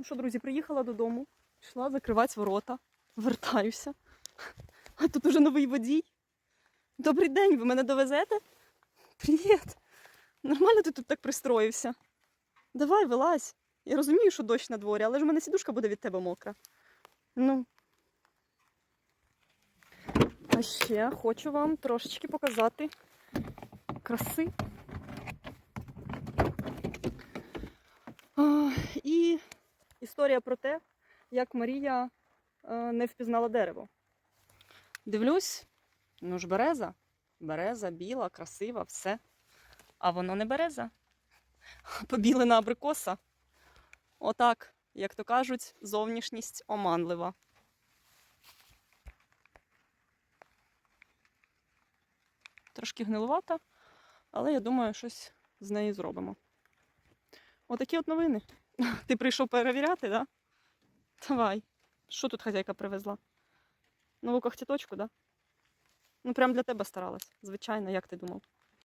Ну що, друзі, приїхала додому, пішла закривати ворота, вертаюся. А тут уже новий водій. Добрий день, ви мене довезете? Привіт! Нормально ти тут так пристроївся? Давай, вилазь. Я розумію, що дощ на дворі, але ж в мене сідушка буде від тебе мокра. Ну. А ще хочу вам трошечки показати краси. А, і історія про те, як Марія е, не впізнала дерево. Дивлюсь, ну ж береза. Береза, біла, красива, все. А воно не береза. Побілена абрикоса. Отак, як то кажуть, зовнішність оманлива. Трошки гнилувата, але я думаю, щось з нею зробимо. Отакі от новини. Ти прийшов перевіряти? Да? Давай. Що тут хазяйка привезла? Нову когтяточку? Да? Ну, прям для тебе старалась. Звичайно, як ти думав?